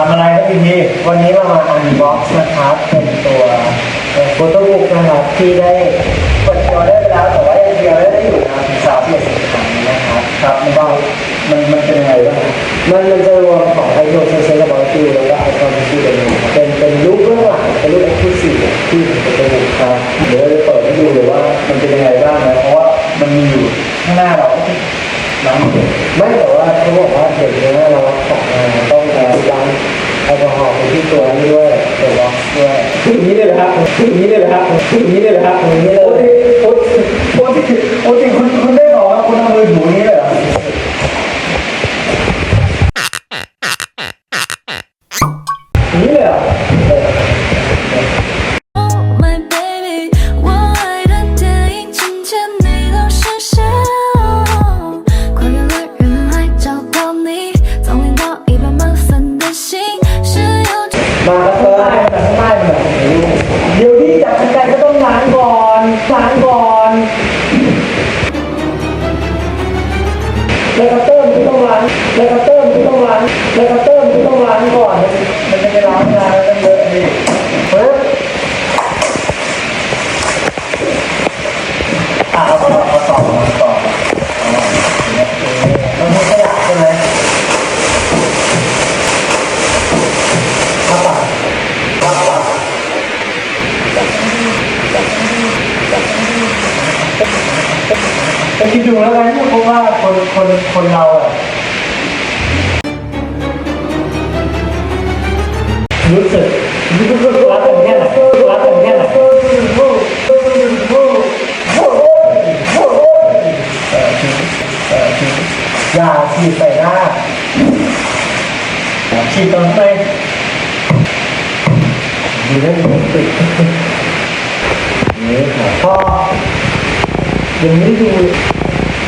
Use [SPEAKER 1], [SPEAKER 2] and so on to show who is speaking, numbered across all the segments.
[SPEAKER 1] ทำอะไรครับพี่พีวันนี้เรามาอันบ็อกซ์นะครับเป็นตัวโฟโต้บุ๊กนะครับที่ได้เปิดจอได้ไปแล้วแต่ว่ายังเดียวได้อยู่นะซับถึงสามสิบสิบครั้งนะครับครับมันก็มันมันเป็นยังไงบ้างมันมันจะรวมของไอโอเซนเซอร์บอลคิวแล้วก็ไอคอนคิวเป็นเป็นเป็นรูปเบื้องหลังเป็นรูปเอ็กซ์คลูซีฟที่โฟโต้บุ๊กครับเดี๋ยวเราจะเปิดให้ดูเลยว่ามันเป็นยังไงบ้างนะเพราะว่ามันมีอยู่ข้างหน้าเราไม่แต่ว่าเขาบอกว่าเด็กเนี่ยเราของงาน ต้องแอลกอฮอล์ไปที่ตัวนี้ด้วยตัวล็อกด้วยที่นี้เลยครับที่นี้เลยครับที่นี้เลยครับที่นี้เลย เลกาเติมที่ต้องล้างเลกาเติมที่ต้องล้างเลกาเติมที่ต้องล้างก่อน มันจะไปล้างงานแล้วมันเยอะนี่ ปคิดดูแล้วกันเพราะว่าคนคนคนเราอะรู้สึกรักกันแค่ไหนรักกันแค่ไหนอย่าฉีดใส่หน้าฉีดตรงไหนดูเรื่องนี้ติดนี่ครับพอ ยังไม่ดู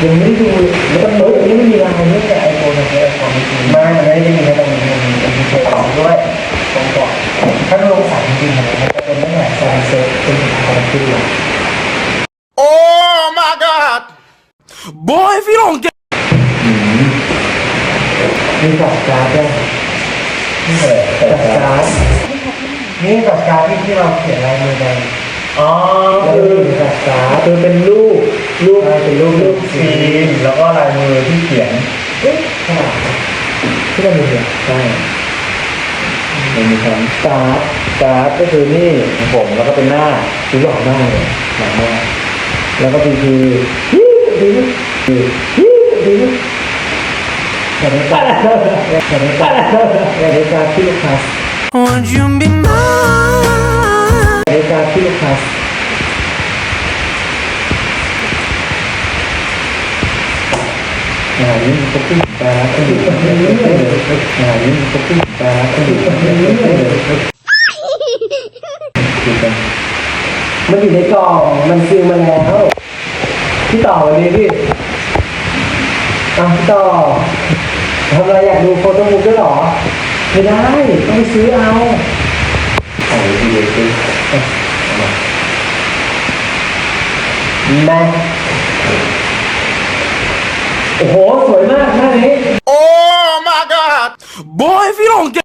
[SPEAKER 1] ยังไม่ดูแล้วก็เฮ้ยยังไม่มีลายเรื่องแต่ไอโฟนนะไอโฟนไม่มีไม่มันไม่ได้มีแค่ตรงนี้มันมีมันมีเทปของด้วยตรงก่อนถ้าลงสายจริงๆมันจะเป็นเรื่องแบบการเซฟเป็นสินค้าที่ดี
[SPEAKER 2] Oh my God! Boy, if you don't get
[SPEAKER 1] มีดอกการ์ดด้วยนี่เลยดอกการ์ดนี่ดอกการ์ดที่ที่เราเขียนลายมือกันอ๋อคือดอกการ์ดคือเป็นรูป รูปเป็นรูปรูปฟิล์มแล้วก็ลายมือที่เขียนเอ๊ะขนาดที่เรามีเนี่ยใช่มันมีการการ์ดการ์ดก็คือนี่ของผมแล้วก็เป็นหน้าคือหลอกหน้าเลยหลอกหน้าแล้วก็พีพีฮีพีพีพีพีอย่าได้การอย่าได้การอย่าได้การที่ลูกค้า
[SPEAKER 2] would you be mine?
[SPEAKER 1] อย่าได้การที่ลูกค้า อย่างนี้ก็ขึ้นตาแล้วก็อยู่อย่างนี้ก็ขึ้นตาแล้วก็อยู่มันอยู่ในกล่องมันซีลมาแล้วพี่ต่อวันนี้พี่อะพี่ต่อทำอะไรอยากดูโฟโต้บุ๊กด้วยหรอไม่ได้ต้องไปซื้อเอาเอาดีเลยซื้อแม่ โอ้โห สวยมากหน้านี้
[SPEAKER 2] Oh my God! Boy, if you don't get